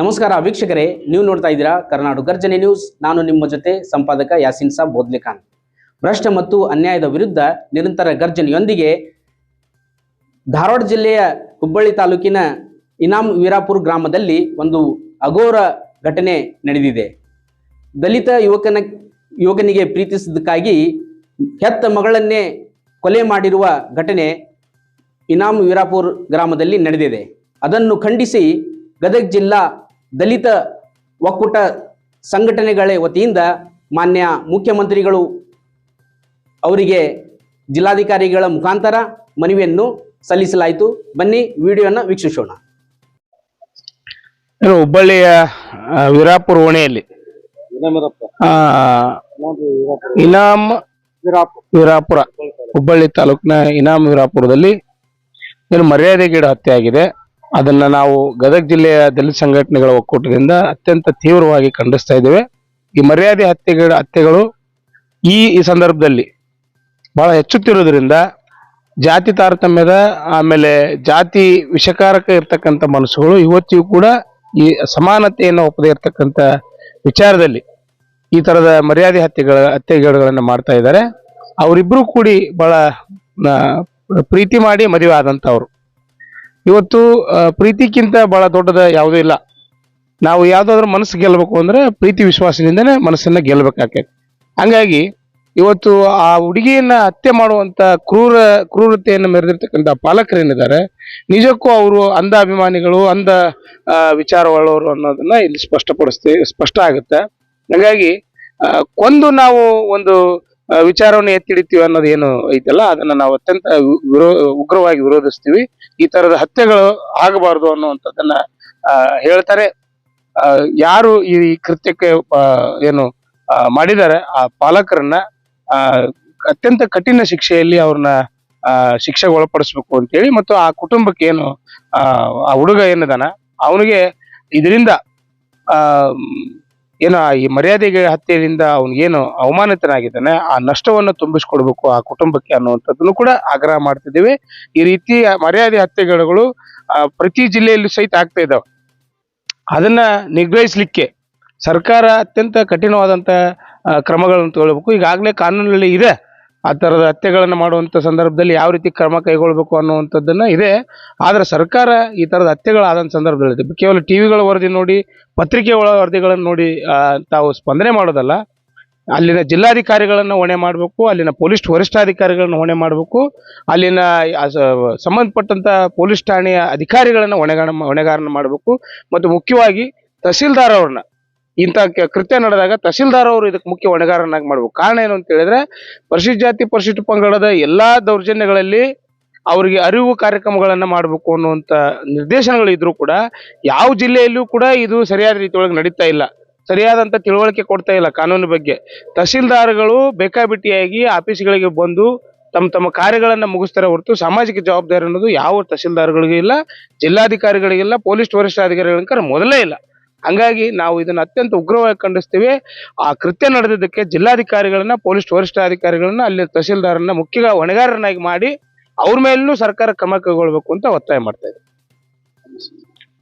ನಮಸ್ಕಾರ ವೀಕ್ಷಕರೇ, ನೀವು ನೋಡ್ತಾ ಇದ್ದೀರಾ ಕರ್ನಾಟಕ ಗರ್ಜನೆ ನ್ಯೂಸ್. ನಾನು ನಿಮ್ಮ ಜೊತೆ ಸಂಪಾದಕ ಯಾಸಿನ್ ಸಾಬ್ ಬೋದ್ಲಿಖಾನ್ ಭ್ರಷ್ಟ ಮತ್ತು ಅನ್ಯಾಯದ ವಿರುದ್ಧ ನಿರಂತರ ಗರ್ಜನೆಯೊಂದಿಗೆ ಧಾರವಾಡ ಜಿಲ್ಲೆಯ ಹುಬ್ಬಳ್ಳಿ ತಾಲೂಕಿನ ಇನಾಮ್ ವೀರಾಪುರ್ ಗ್ರಾಮದಲ್ಲಿ ಒಂದು ಅಘೋರ ಘಟನೆ ನಡೆದಿದೆ. ದಲಿತ ಯುವಕನ, ಯುವಕನಿಗೆ ಪ್ರೀತಿಸಿದ್ದಕ್ಕಾಗಿ ಹೆತ್ತ ಮಗಳನ್ನೇ ಕೊಲೆ ಮಾಡಿರುವ ಘಟನೆ ಇನಾಮ್ ವೀರಾಪುರ್ ಗ್ರಾಮದಲ್ಲಿ ನಡೆದಿದೆ. ಅದನ್ನು ಖಂಡಿಸಿ ಗದಗ ಜಿಲ್ಲಾ ದಲಿತ ಒಕ್ಕೂಟ ಸಂಘಟನೆಗಳ ವತಿಯಿಂದ ಮಾನ್ಯ ಮುಖ್ಯಮಂತ್ರಿಗಳು ಅವರಿಗೆ ಜಿಲ್ಲಾಧಿಕಾರಿಗಳ ಮುಖಾಂತರ ಮನವಿಯನ್ನು ಸಲ್ಲಿಸಲಾಯಿತು. ಬನ್ನಿ ವಿಡಿಯೋನ ವೀಕ್ಷಿಸೋಣ. ಹುಬ್ಬಳ್ಳಿಯ ವಿರಾಪುರ ಓಣೆಯಲ್ಲಿ. ಇನಾಮ್ ವೀರಾಪುರ. ಹುಬ್ಬಳ್ಳಿ ತಾಲೂಕಿನ ಇನಾಮ್ ವೀರಾಪುರದಲ್ಲಿ ಏನು ಮರ್ಯಾದೆಗೀಡು ಹತ್ಯೆ ಆಗಿದೆ. ಅದನ್ನ ನಾವು ಗದಗ ಜಿಲ್ಲೆಯ ದಲಿತ ಸಂಘಟನೆಗಳ ಒಕ್ಕೂಟದಿಂದ ಅತ್ಯಂತ ತೀವ್ರವಾಗಿ ಖಂಡಿಸ್ತಾ ಇದ್ದೇವೆ. ಈ ಮರ್ಯಾದೆ ಹತ್ಯೆಗಳ ಹತ್ಯೆಗಳು ಈ ಈ ಸಂದರ್ಭದಲ್ಲಿ ಬಹಳ ಹೆಚ್ಚುತ್ತಿರುವುದರಿಂದ ಜಾತಿ ತಾರತಮ್ಯದ, ಆಮೇಲೆ ಜಾತಿ ವಿಷಕಾರಕ ಇರ್ತಕ್ಕಂಥ ಮನಸ್ಸುಗಳು ಇವತ್ತಿಗೂ ಕೂಡ ಈ ಸಮಾನತೆಯನ್ನು ಒಪ್ಪದೇ ಇರತಕ್ಕಂಥ ವಿಚಾರದಲ್ಲಿ ಈ ತರದ ಮರ್ಯಾದೆ ಹತ್ಯೆಗಳ ಹತ್ಯೆಗಳನ್ನು ಮಾಡ್ತಾ ಇದ್ದಾರೆ. ಅವರಿಬ್ರು ಕೂಡಿ ಬಹಳ ಪ್ರೀತಿ ಮಾಡಿ ಮದುವೆ ಆದಂಥವ್ರು. ಇವತ್ತು ಪ್ರೀತಿಗಿಂತ ಬಹಳ ದೊಡ್ಡದ ಯಾವುದೂ ಇಲ್ಲ. ನಾವು ಯಾವುದಾದ್ರೂ ಮನಸ್ಸು ಗೆಲ್ಲಬೇಕು ಅಂದ್ರೆ ಪ್ರೀತಿ ವಿಶ್ವಾಸದಿಂದನೇ ಮನಸ್ಸನ್ನ ಗೆಲ್ಲಬೇಕಾಗ್ತದೆ ಹಂಗಾಗಿ, ಇವತ್ತು ಆ ಹುಡುಗಿಯನ್ನ ಹತ್ಯೆ ಮಾಡುವಂತ ಕ್ರೂರ, ಕ್ರೂರತೆಯನ್ನು ಮೆರೆದಿರ್ತಕ್ಕಂಥ ಪಾಲಕರೇನಿದ್ದಾರೆ ನಿಜಕ್ಕೂ ಅವರು ಅಂಧ ಅಭಿಮಾನಿಗಳು, ಅಂಧ ವಿಚಾರವುಳ್ಳವರು ಅನ್ನೋದನ್ನ ಇಲ್ಲಿ ಸ್ಪಷ್ಟಪಡಿಸ್ತೀವಿ ಸ್ಪಷ್ಟ ಆಗುತ್ತೆ. ಹಾಗಾಗಿ ಕೊಂದು ನಾವು ಒಂದು ವಿಚಾರವನ್ನು ಎತ್ತಿ ಹಿಡಿತೀವಿ ಅನ್ನೋದು ಏನು ಐತಲ್ಲ, ಅದನ್ನ ನಾವು ಅತ್ಯಂತ ವಿರೋ, ಉಗ್ರವಾಗಿ ವಿರೋಧಿಸ್ತೀವಿ. ಈ ತರದ ಹತ್ಯೆಗಳು ಆಗಬಾರದು ಅನ್ನುವಂಥದ್ದನ್ನ ಹೇಳ್ತಾರೆ. ಯಾರು ಈ ಕೃತ್ಯಕ್ಕೆ ಏನು ಮಾಡಿದ್ದಾರೆ, ಆ ಪಾಲಕರನ್ನ ಅತ್ಯಂತ ಕಠಿಣ ಶಿಕ್ಷೆಯಲ್ಲಿ ಅವ್ರನ್ನ ಶಿಕ್ಷೆಗೆ ಒಳಪಡಿಸ್ಬೇಕು ಅಂತೇಳಿ ಮತ್ತು ಆ ಕುಟುಂಬಕ್ಕೆ ಏನು ಆ ಹುಡುಗ ಏನಿದಾನ, ಅವನಿಗೆ ಇದರಿಂದ, ಆ ಏನು ಈ ಮರ್ಯಾದೆಗೆ ಹತ್ಯೆಯಿಂದ ಅವನಿಗೇನು ಅವಮಾನಿತನಾಗಿದ್ದಾನೆ, ಆ ನಷ್ಟವನ್ನು ತುಂಬಿಸ್ಕೊಡ್ಬೇಕು ಆ ಕುಟುಂಬಕ್ಕೆ ಅನ್ನುವಂಥದ್ದನ್ನು ಕೂಡ ಆಗ್ರಹ ಮಾಡ್ತಿದ್ದೀವಿ. ಈ ರೀತಿ ಮರ್ಯಾದೆ ಹತ್ಯೆಗಳು ಪ್ರತಿ ಜಿಲ್ಲೆಯಲ್ಲೂ ಸಹಿತ ಆಗ್ತಾ ಇದ್ದಾವೆ ಅದನ್ನ ನಿಗ್ರಹಿಸಲಿಕ್ಕೆ ಸರ್ಕಾರ ಅತ್ಯಂತ ಕಠಿಣವಾದಂಥ ಕ್ರಮಗಳನ್ನು ತಗೊಳ್ಬೇಕು. ಈಗಾಗಲೇ ಕಾನೂನಲ್ಲಿ ಇದೆ. ಆ ಥರದ ಹತ್ಯೆಗಳನ್ನು ಮಾಡುವಂಥ ಸಂದರ್ಭದಲ್ಲಿ ಯಾವ ರೀತಿ ಕ್ರಮ ಕೈಗೊಳ್ಬೇಕು ಅನ್ನುವಂಥದ್ದನ್ನ ಇದೆ. ಆದ್ರೆ ಸರ್ಕಾರ ಈ ಥರದ ಹತ್ಯೆಗಳಾದಂಥ ಸಂದರ್ಭದಲ್ಲಿ ಕೇವಲ ಟಿವಿಗಳ ವರದಿ ನೋಡಿ, ಪತ್ರಿಕೆಗಳ ವರದಿಗಳನ್ನು ನೋಡಿ ತಾವು ಸ್ಪಂದನೆ ಮಾಡೋದಲ್ಲ. ಅಲ್ಲಿನ ಜಿಲ್ಲಾಧಿಕಾರಿಗಳನ್ನು ಹೊಣೆ ಮಾಡಬೇಕು, ಅಲ್ಲಿನ ಪೊಲೀಸ್ ವರಿಷ್ಠಾಧಿಕಾರಿಗಳನ್ನು ಹೊಣೆ ಮಾಡಬೇಕು, ಅಲ್ಲಿನ ಸಂಬಂಧಪಟ್ಟಂಥ ಪೊಲೀಸ್ ಠಾಣೆಯ ಅಧಿಕಾರಿಗಳನ್ನು ಹೊಣೆಗಾರ ಹೊಣೆಗಾರನ ಮಾಡಬೇಕು. ಮತ್ತು ಮುಖ್ಯವಾಗಿ ತಹಸೀಲ್ದಾರ್ ಅವ್ರನ್ನ ಕ- ಕೃತ್ಯ ನಡೆದಾಗ ತಹಸೀಲ್ದಾರ್ ಅವರು ಇದಕ್ಕೆ ಮುಖ್ಯ ಹೊಣೆಗಾರನಾಗಿ ಮಾಡಬೇಕು. ಕಾರಣ ಏನು ಅಂತ ಹೇಳಿದ್ರೆ, ಪರಿಶಿಷ್ಟ ಜಾತಿ, ಪರಿಶಿಷ್ಟ ಪಂಗಡದ ಎಲ್ಲಾ ದೌರ್ಜನ್ಯಗಳಲ್ಲಿ ಅವರಿಗೆ ಅರಿವು ಕಾರ್ಯಕ್ರಮಗಳನ್ನ ಮಾಡಬೇಕು ಅನ್ನುವಂತ ನಿರ್ದೇಶನಗಳು ಇದ್ರೂ ಕೂಡ ಯಾವ ಜಿಲ್ಲೆಯಲ್ಲೂ ಕೂಡ ಇದು ಸರಿಯಾದ ರೀತಿಯೊಳಗೆ ನಡೀತಾ ಇಲ್ಲ. ಸರಿಯಾದಂತ ತಿಳುವಳಿಕೆ ಕೊಡ್ತಾ ಇಲ್ಲ ಕಾನೂನು ಬಗ್ಗೆ. ತಹಸೀಲ್ದಾರ್ಗಳು ಬೇಕಾಬಿಟ್ಟಿಯಾಗಿ ಆಫೀಸ್ಗಳಿಗೆ ಬಂದು ತಮ್ಮ ತಮ್ಮ ಕಾರ್ಯಗಳನ್ನ ಮುಗಿಸ್ತಾರೆ ಹೊರತು ಸಾಮಾಜಿಕ ಜವಾಬ್ದಾರಿ ಅನ್ನೋದು ಯಾವ ತಹಸೀಲ್ದಾರ್ಗಳಿಗೂ ಇಲ್ಲ ಜಿಲ್ಲಾಧಿಕಾರಿಗಳಿಗಿಲ್ಲ ಪೊಲೀಸ್ ವರಿಷ್ಠಾಧಿಕಾರಿಗಳ ಮೊದಲೇ ಇಲ್ಲ. ಹಂಗಾಗಿ ನಾವು ಇದನ್ನ ಅತ್ಯಂತ ಉಗ್ರವಾಗಿ ಖಂಡಿಸ್ತೀವಿ. ಆ ಕೃತ್ಯ ನಡೆದಿದ್ದಕ್ಕೆ ಜಿಲ್ಲಾಧಿಕಾರಿಗಳನ್ನ ಪೊಲೀಸ್ ವರಿಷ್ಠಾಧಿಕಾರಿಗಳನ್ನ ಅಲ್ಲಿ ತಹಶೀಲ್ದಾರನ್ನ ಮುಖ್ಯ ಹೊಣೆಗಾರರನ್ನಾಗಿ ಮಾಡಿ ಅವ್ರ ಮೇಲೂ ಸರ್ಕಾರ ಕ್ರಮ ಕೈಗೊಳ್ಬೇಕು ಅಂತ ಒತ್ತಾಯ ಮಾಡ್ತಾ ಇದ್ದೀವಿ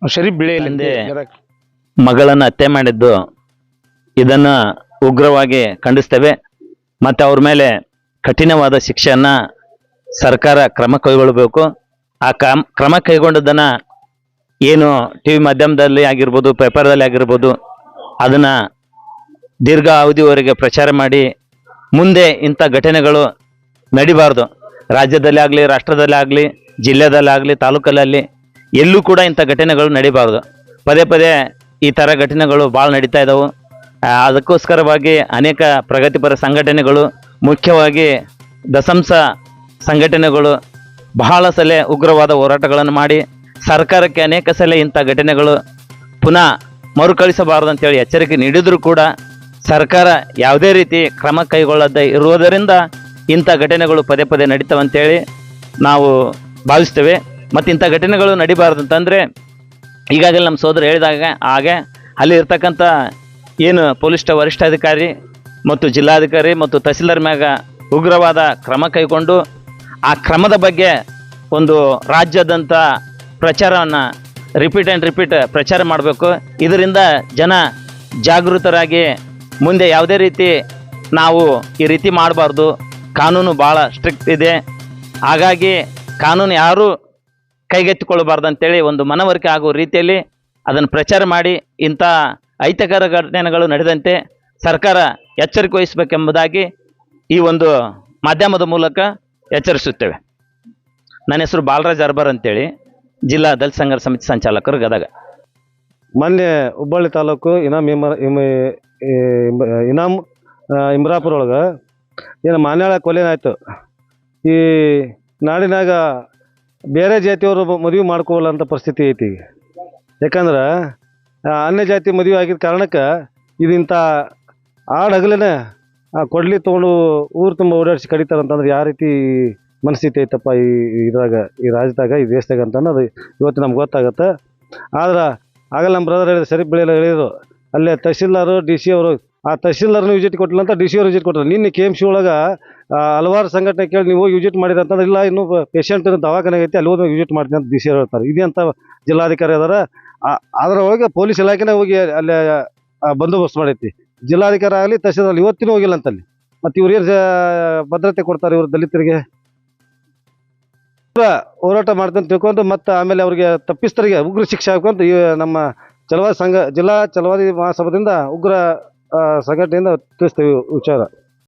ಶರೀಫ್ ಬಿಳೆಯಲ್ಲಿ ಮಗಳನ್ನ ಹತ್ಯೆ ಮಾಡಿದ್ದು ಇದನ್ನ ಉಗ್ರವಾಗಿ ಖಂಡಿಸ್ತೇವೆ. ಮತ್ತೆ ಅವ್ರ ಮೇಲೆ ಕಠಿಣವಾದ ಶಿಕ್ಷೆಯನ್ನ ಸರ್ಕಾರ ಕ್ರಮ ಕೈಗೊಳ್ಳಬೇಕು ಆ ಕ್ರಮ ಕ್ರಮ ಕೈಗೊಂಡದನ್ನ ಏನು ಟಿ ವಿ ಮಾಧ್ಯಮದಲ್ಲಿ ಆಗಿರ್ಬೋದು, ಪೇಪರ್ದಲ್ಲಿ ಆಗಿರ್ಬೋದು, ಅದನ್ನ ದೀರ್ಘ ಅವಧಿವರೆಗೆ ಪ್ರಚಾರ ಮಾಡಿ ಮುಂದೆ ಇಂಥ ಘಟನೆಗಳು ನಡಿಬಾರ್ದು. ರಾಜ್ಯದಲ್ಲಿ ಆಗಲಿ, ರಾಷ್ಟ್ರದಲ್ಲಿ ಆಗಲಿ ಜಿಲ್ಲೆದಲ್ಲಾಗಲಿ ತಾಲೂಕಲ್ಲಿ ಎಲ್ಲೂ ಕೂಡ ಇಂಥ ಘಟನೆಗಳು ನಡಿಬಾರ್ದು. ಪದೇ ಪದೇ ಈ ಥರ ಘಟನೆಗಳು ಭಾಳ ನಡೀತಾ ಇದ್ದಾವೆ ಅದಕ್ಕೋಸ್ಕರವಾಗಿ ಅನೇಕ ಪ್ರಗತಿಪರ ಸಂಘಟನೆಗಳು, ಮುಖ್ಯವಾಗಿ ದಸಂಸ ಸಂಘಟನೆಗಳು ಬಹಳ ಸಲ ಉಗ್ರವಾದ ಹೋರಾಟಗಳನ್ನು ಮಾಡಿ ಸರ್ಕಾರಕ್ಕೆ ಅನೇಕ ಸಲ ಇಂಥ ಘಟನೆಗಳು ಪುನಃ ಮರುಕಳಿಸಬಾರದು ಅಂತೇಳಿ ಎಚ್ಚರಿಕೆ ನೀಡಿದರೂ ಕೂಡ ಸರ್ಕಾರ ಯಾವುದೇ ರೀತಿ ಕ್ರಮ ಕೈಗೊಳ್ಳದೇ ಇರುವುದರಿಂದ ಇಂಥ ಘಟನೆಗಳು ಪದೇ ಪದೇ ನಡೀತಾವಂತೇಳಿ ನಾವು ಭಾವಿಸ್ತೇವೆ. ಮತ್ತು ಇಂಥ ಘಟನೆಗಳು ನಡಿಬಾರ್ದು ಅಂತಂದರೆ ಈಗಾಗಲೇ ನಮ್ಮ ಸೋದರ ಹೇಳಿದಾಗ ಹಾಗೆ ಅಲ್ಲಿ ಇರ್ತಕ್ಕಂಥ ಏನು ಪೊಲೀಸ್ ವರಿಷ್ಠಾಧಿಕಾರಿ ಮತ್ತು ಜಿಲ್ಲಾಧಿಕಾರಿ ಮತ್ತು ತಹಸೀಲ್ದಾರ್ ಮ್ಯಾಗ ಉಗ್ರವಾದ ಕ್ರಮ ಕೈಗೊಂಡು ಆ ಕ್ರಮದ ಬಗ್ಗೆ ಒಂದು ರಾಜ್ಯದಂಥ ಪ್ರಚಾರವನ್ನು ರಿಪೀಟ್ ಆ್ಯಂಡ್ ರಿಪೀಟ್ ಪ್ರಚಾರ ಮಾಡಬೇಕು. ಇದರಿಂದ ಜನ ಜಾಗೃತರಾಗಿ ಮುಂದೆ ಯಾವುದೇ ರೀತಿ ನಾವು ಈ ರೀತಿ ಮಾಡಬಾರ್ದು. ಕಾನೂನು ಭಾಳ ಸ್ಟ್ರಿಕ್ಟ್ ಇದೆ. ಹಾಗಾಗಿ ಕಾನೂನು ಯಾರೂ ಕೈಗೆತ್ತಿಕೊಳ್ಳಬಾರ್ದು ಅಂತೇಳಿ ಒಂದು ಮನವರಿಕೆ ಆಗುವ ರೀತಿಯಲ್ಲಿ ಅದನ್ನು ಪ್ರಚಾರ ಮಾಡಿ ಇಂಥ ಅಹಿತಕರ ಘಟನೆಗಳು ನಡೆದಂತೆ ಸರ್ಕಾರ ಎಚ್ಚರಿಕೆ ವಹಿಸಬೇಕೆಂಬುದಾಗಿ ಈ ಒಂದು ಮಾಧ್ಯಮದ ಮೂಲಕ ಎಚ್ಚರಿಸುತ್ತೇವೆ. ನನ್ನ ಹೆಸರು ಬಾಲರಾಜ್ ಅರ್ಬರ್ ಅಂತೇಳಿ. ಜಿಲ್ಲಾ ದಲಿತ ಸಂಘರ್ಷ ಸಮಿತಿ ಸಂಚಾಲಕರು ಗದಗ. ಮೊನ್ನೆ ಹುಬ್ಬಳ್ಳಿ ತಾಲೂಕು ಇನಾಮ್ ಇಮ ಇನಾಮ್ ಇಮ್ರಾಪುರ ಒಳಗೆ ಏನು ಮಾನ್ಯಾಳ ಕೊಲೆನಾಯ್ತು ಈ ನಾಡಿನಾಗ ಬೇರೆ ಜಾತಿಯವರು ಮದುವೆ ಅಂತ ಪರಿಸ್ಥಿತಿ ಐತಿ ಈಗ. ಯಾಕಂದ್ರೆ ಅನ್ಯ ಜಾತಿ ಮದುವೆ ಆಗಿದ್ದ ಕಾರಣಕ್ಕೆ ಇದಿಂಥ ಆಡಗಲೇ ಕೊಡಲಿ ಕೊಡ್ಲಿ ತೊಗೊಂಡು ಊರು ತುಂಬ ಓಡಾಡಿಸಿ ಕಡಿತಾರಂತಂದ್ರೆ ಯಾವ ರೀತಿ ಮನಸ್ಥಿತಿ ಐತಪ್ಪ ಈ ಇದ್ರಾಗ, ಈ ರಾಜ್ಯದಾಗ, ಈ ದೇಶದಾಗ ಅನ್ನೋದು ಇವತ್ತು ನಮ್ಗೆ ಗೊತ್ತಾಗತ್ತೆ. ಆದ್ರೆ ಆಗಲ್ಲ ನಮ್ಮ ಬ್ರದರ್ ಹೇಳಿದ್ರು ಸರಿ ಬೆಳೆಯಲ್ಲ ಹೇಳಿದ್ರು. ಅಲ್ಲೇ ತಹಶೀಲ್ದಾರು ಡಿ ಸಿ ಅವರು, ಆ ತಹಶೀಲ್ದಾರ್ನು ವಿಸಿಟ್ ಕೊಟ್ಟಿಲ್ಲ ಅಂತ ಡಿ ಸಿ ಅವರು ವಿಸಿಟ್ ಕೊಟ್ಟರು ನಿನ್ನೆ ಕೆ ಎಂ ಸಿ ಒಳಗೆ ಹಲವಾರು ಸಂಘಟನೆ ಕೇಳಿ ನೀವು ಹೋಗಿ ವಿಸಿಟ್ ಮಾಡಿದ್ರೆ ಅಂತಂದ್ರೆ, ಇಲ್ಲ, ಇನ್ನೂ ಪೇಷಂಟ್ ದವಾಖಾನೆ ಐತಿ, ಅಲ್ಲಿ ಹೋಗಿ ವಿಸಿಟ್ ಮಾಡ್ತೀನಿ ಅಂತ ಡಿ ಸಿ ಹೇಳ್ತಾರೆ. ಇದೇ ಅಂತ ಜಿಲ್ಲಾಧಿಕಾರಿ ಅದಾರ? ಅದರ ಒಳಗೆ ಪೊಲೀಸ್ ಇಲಾಖೆನೇ ಹೋಗಿ ಅಲ್ಲೇ ಬಂದೋಬಸ್ತ್ ಮಾಡೈತಿ. ಜಿಲ್ಲಾಧಿಕಾರಿ ಆಗಲಿ, ತಹಶೀಲ್ದಾರ್ ಇವತ್ತಿನೂ ಹೋಗಿಲ್ಲ ಅಂತಲ್ಲಿ. ಮತ್ತು ಇವ್ರು ಏನು ಭದ್ರತೆ ಕೊಡ್ತಾರೆ ಇವ್ರು ದಲಿತರಿಗೆ? ಹೋರಾಟ ಮಾಡ್ತಂತ ತಿಳ್ಕೊಂಡು ಮತ್ತೆ ಆಮೇಲೆ ಅವರಿಗೆ ತಪ್ಪಿಸ್ತರಿಗೆ ಉಗ್ರ ಶಿಕ್ಷೆ ಹಾಕೊಂತ ಈ ನಮ್ಮ ಚಲವಾದಿ ಸಂಘ, ಜಿಲ್ಲಾ ಚಲವಾದಿ ಮಹಾಸಭಾದಿಂದ ಉಗ್ರ ಸಂಘಟನೆಯಿಂದ ತಿಳಿಸ್ತೇವೆ ವಿಚಾರ.